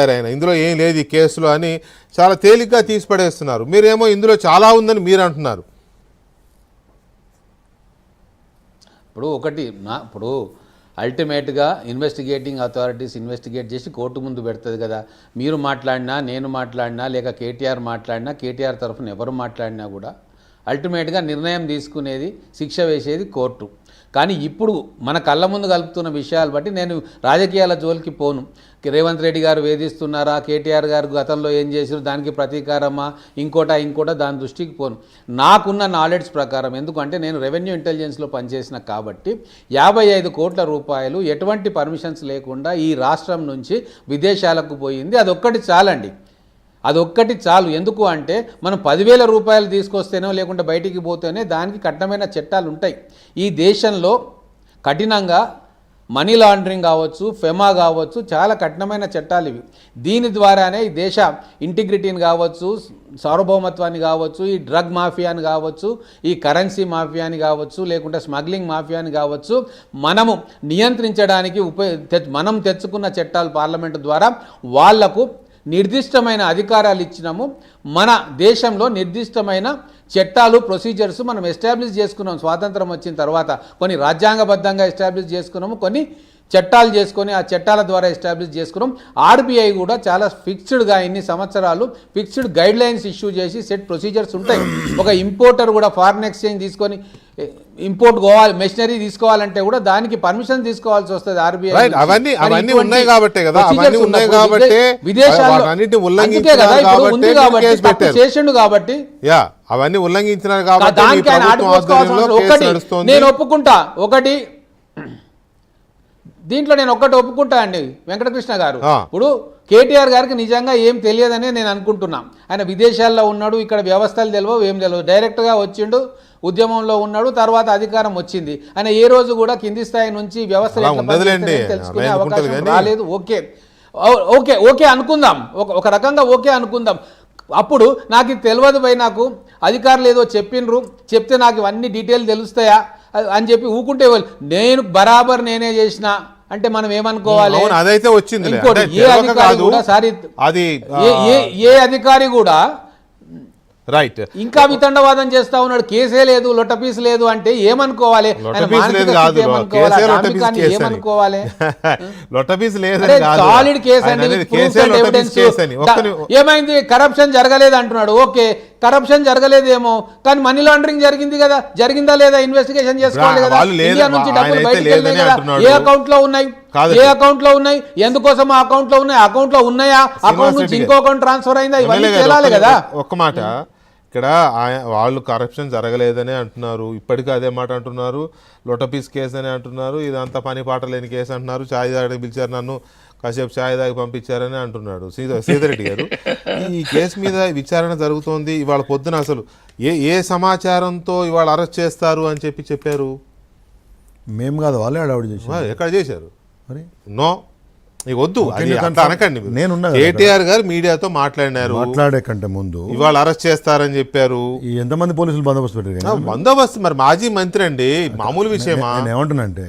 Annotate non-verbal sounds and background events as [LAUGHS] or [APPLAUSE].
ఆయన ఇందులో ఏం లేదు ఈ కేసులో అని చాలా తేలిగ్గా తీసి పడేస్తున్నారు మీరేమో ఇందులో చాలా ఉందని మీరు అంటున్నారు ఇప్పుడు ఒకటి నా ఇప్పుడు అల్టిమేట్గా ఇన్వెస్టిగేటింగ్ అథారిటీస్ ఇన్వెస్టిగేట్ చేసి కోర్టు ముందు పెడుతుంది కదా. మీరు మాట్లాడినా నేను మాట్లాడినా లేక కేటీఆర్ మాట్లాడినా కేటీఆర్ తరఫున ఎవరు మాట్లాడినా కూడా అల్టిమేట్గా నిర్ణయం తీసుకునేది శిక్ష వేసేది కోర్టు. కానీ ఇప్పుడు మన కళ్ళ ముందు కలుపుతున్న విషయాలు బట్టి నేను రాజకీయాల జోలికి పోను. రేవంత్ రెడ్డి గారు వేధిస్తున్నారా కేటీఆర్ గారు గతంలో ఏం చేశారు దానికి ప్రతీకారమా ఇంకోటా ఇంకోటా దాని దృష్టికి పోను. నాకున్న నాలెడ్జ్ ప్రకారం ఎందుకంటే నేను రెవెన్యూ ఇంటెలిజెన్స్లో పనిచేసిన కాబట్టి యాభై ఐదు కోట్ల రూపాయలు ఎటువంటి పర్మిషన్స్ లేకుండా ఈ రాష్ట్రం నుంచి విదేశాలకు పోయింది. అదొక్కటి చాలండి. అదొక్కటి చాలు. ఎందుకు అంటే మనం పదివేల రూపాయలు తీసుకొస్తేనో లేకుంటే బయటికి పోతేనే దానికి కఠినమైన చట్టాలు ఉంటాయి ఈ దేశంలో కఠినంగా మనీ లాండరింగ్ కావచ్చు ఫెమా కావచ్చు చాలా కఠినమైన చట్టాలు ఇవి. దీని ద్వారానే ఈ దేశ ఇంటిగ్రిటీని కావచ్చు సార్వభౌమత్వాన్ని కావచ్చు ఈ డ్రగ్ మాఫియాని కావచ్చు ఈ కరెన్సీ మాఫియాని కావచ్చు లేకుంటే స్మగ్లింగ్ మాఫియాని కావచ్చు మనము నియంత్రించడానికి ఉప మనం తెచ్చుకున్న చట్టాలు పార్లమెంటు ద్వారా వాళ్ళకు నిర్దిష్టమైన అధికారాలు ఇచ్చినాము. మన దేశంలో నిర్దిష్టమైన చట్టాలు ప్రొసీజర్స్ మనం ఎస్టాబ్లిష్ చేసుకున్నాం. స్వాతంత్రం వచ్చిన తర్వాత కొన్ని రాజ్యాంగబద్ధంగా ఎస్టాబ్లిష్ చేసుకున్నాము. కొన్ని చట్టాలు చేసుకొని ఆ చట్టాల ద్వారా ఎస్టాబ్లిష్ చేసుకున్నాం. ఆర్బీఐ కూడా చాలా ఫిక్స్డ్గా ఇన్ని సంవత్సరాలు ఫిక్స్డ్ గైడ్ లైన్స్ ఇష్యూ చేసి సెట్ ప్రొసీజర్స్ ఉంటాయి. ఒక ఇంపోర్టర్ కూడా ఫారిన్ ఎక్స్చేంజ్ తీసుకొని ఇంపోర్ట్ పోవాలి మెషినరీ తీసుకోవాలంటే కూడా దానికి పర్మిషన్ తీసుకోవాల్సి వస్తుంది ఆర్బీఐ. అవన్నీ అవన్నీ ఉన్నాయి కాబట్టే కదా అవన్నీ ఉన్నాయి కాబట్టే విదేశాల్లో ఉల్లంఘించినారు కదా కాబట్టే ఉంది చేసిండు కాబట్టి యా అవన్నీ ఉల్లంఘించినారు కాబట్టి నేను ఒప్పుకుంటా. ఒకటి దీంట్లో నేను ఒక్కటి ఒప్పుకుంటా అండి వెంకటకృష్ణ గారు. ఇప్పుడు కేటీఆర్ గారికి నిజంగా ఏం తెలియదని నేను అనుకుంటున్నా. ఆయన విదేశాల్లో ఉన్నాడు ఇక్కడ వ్యవస్థలు తెలియవు ఏం తెలియవు డైరెక్ట్గా వచ్చిండు ఉద్యమంలో ఉన్నాడు తర్వాత అధికారం వచ్చింది. ఆయన ఏ రోజు కూడా కింది స్థాయి నుంచి. పనిచేస్తాయని తెలుసుకునే అవకాశం రాలేదు. ఓకే. ఓకే ఓకే అనుకుందాం. ఒక రకంగా ఓకే అనుకుందాం. అప్పుడు నాకు ఇది తెలియదు పోయి నాకు. అధికారులు ఏదో చెప్పిండ్రు చెప్తే నాకు ఇవన్నీ డీటెయిల్ తెలుస్తాయా? అని చెప్పి ఊకుంటే వాళ్ళు నేను బరాబర్ నేనే చేసిన. అంటే మనం ఏమనుకోవాలి? అదైతే వచ్చింది ఇంకోటి ఏ అధికారి కూడా సారీ అది ఏ అధికారి కూడా రైట్. ఇంకా వితండవాదం చేస్తా ఉన్నాడు. కేసే లేదు లొట్టపీస్ లేదు అంటే ఏమనుకోవాలి? లొట్టపీస్ లేదు [LAUGHS] సాలిడ్ కేసు అనేది ఏమైంది? కరప్షన్ జరగలేదు అంటున్నాడు ఓకే. కరప్షన్ జరగలేదేమో. కానీ మనీ లాండరింగ్ జరిగింది కదా. జరిగిందా లేదా? ఇన్వెస్టిగేషన్ చేసుకోవాలి కదా. ఇండియా నుంచి డబ్బులు బయటకు కదా. ఏ అకౌంట్లో ఉన్నాయి. ఏ అకౌంట్లో ఉన్నాయి? ఎందుకోసం ఆ అకౌంట్లో ఉన్నాయి? అకౌంట్లో ఉన్నాయా? అకౌంట్ నుంచి ఇంకో అకౌంట్ ట్రాన్స్ఫర్ అయిందా? ఇవన్నీ తేలాలి కదా. ఒక్క మాట. ఇక్కడ వాళ్ళు కరప్షన్ జరగలేదని అంటున్నారు. ఇప్పటికీ అదే మాట అంటున్నారు. లొటపీస్ కేసు అని అంటున్నారు. ఇదంతా పని పాట లేని కేసు అంటున్నారు. ఛాయ్ తాగడానికి పిలిచారు నన్ను. కాసేపు ఛాయ్ తాగి పంపించారని అంటున్నాడు సీత సీతారెడ్డి గారు. ఈ కేసు మీద విచారణ జరుగుతోంది ఇవాళ పొద్దున అసలు ఏ ఏ సమాచారంతో ఇవాళ అరెస్ట్ చేస్తారు అని చెప్పి చెప్పారు? మేము కాదు వాళ్ళే హడావుడి చేసి వా, ఎక్కడ చేశారు? మరి? నో. ఇక వద్దు నేను అనకండి కదా కేటీఆర్ గారు మీడియాతో మాట్లాడినారు. మాట్లాడే కంటే ముందు ఇవాళ అరెస్ట్ చేస్తారని చెప్పారు. ఎంతమంది పోలీసులు బందోబస్తు పెట్టారు? బందోబస్తు మరి మాజీ మంత్రి అండి మామూలు విషయమా? నేను ఏమంటున్నా అంటే